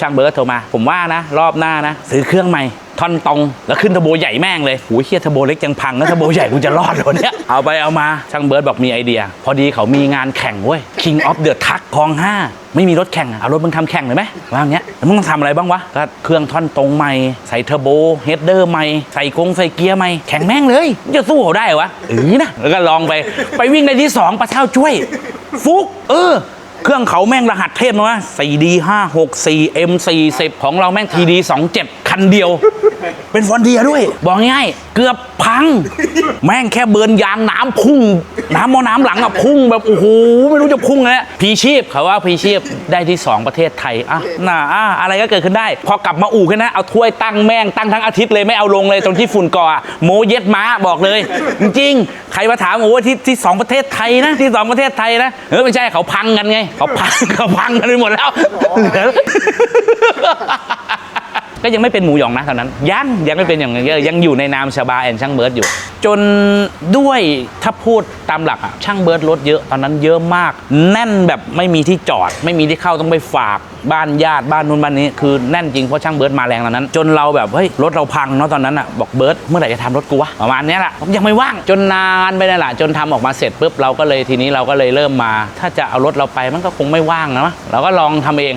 ช่างเบิร์ดโทรมา ผมว่านะ รอบหน้านะ ซื้อเครื่องใหม่ท่อนตรงแล้วขึ้นเทอร์โบใหญ่แม่งเลยหูยเฮียเทอร์โบเล็กยังพังนะเทอร์โบใหญ่กูจะรอดเหรอเนี่ยเอาไปเอามาช่างเบิร์ดบอกมีไอเดีย พอดีเขามีงานแข่งเว้ย King of the Truck คลองห้าไม่มีรถแข่งอะเอารถมึงทำแข่งเลยไหมว่าอย่างเงี้ยแล้วมึงต้องทำอะไรบ้างวะก็เครื่องท่อนตรงใหม่ใส่เทอร์โบเฮดเดอร์ใหม่ใส่กงใส่เกียร์ใหม่แข่งแม่งเลยมึงจะสู้เขาได้เหรอวะเออนะแล้วก็ลองไปไปวิ่งในที่สองปลาเช่าช่วย ฟุกเออ เครื่องเขาแม่งรหัสเทพนะวะ 4D 5 6 4 M 40ของเราแม่ง TD 27 คันเดียว เป็นฟอนเดียด้วย บอกง่ายๆเกือบพัง แม่งแค่เบิร์นยางน้ำพุ่ง น้ำมอน้ำหลังอะพุ่งแบบ โอ้โห ไม่รู้จะพุ่งแล้วพีชีพเขาว่าพีชีพได้ที่ 2 ประเทศไทย อะน่าอะอะไรก็เกิดขึ้นได้ พอกลับมาอู่แค่นั้นเอาถ้วยตั้งแม่งตั้งทั้งอาทิตย์เลยไม่เอาลงเลยตรงที่ฝุ่นก่ออะโมเย็ดม้าบอกเลย จริงๆ ใครมาถามโอ้ที่ที่สองประเทศไทยนะที่สองประเทศไทยนะเออไม่ใช่เขาพังกันไงเขาพังเขาพังกันไปหมดแล้วเหลือ ก็ยังไม่เป็นหมูหยองนะตอนนั้น ยังยังไม่เป็นอย่างเงี้ยยังอยู่ในนามชาบาแอนช่างเบิร์ดอยู่ จนด้วยถ้าพูดตามหลักอะช่างเบิร์ดรถเยอะตอนนั้นเยอะมาก แน่นแบบไม่มีที่จอด ไม่มีที่เข้าต้องไปฝากบ้านญาติบ้านนู้นบ้านนี้คือแน่นจริงเพราะช่างเบิร์ดมาแรงตอนนั้น จนเราแบบเฮ้ยรถเราพังเนาะตอนนั้นอะบอกเบิร์ดเมื่อไหร่จะทำรถกูวะประมาณนี้แหละยังไม่ว่างจนนานไปนั่นแหละจนทำออกมาเสร็จปุ๊บเราก็เลยทีนี้เราก็เลยเริ่มมา ถ้าจะเอารถเราไปมันก็คงไม่ว่างนะเราก็ลองทำเอง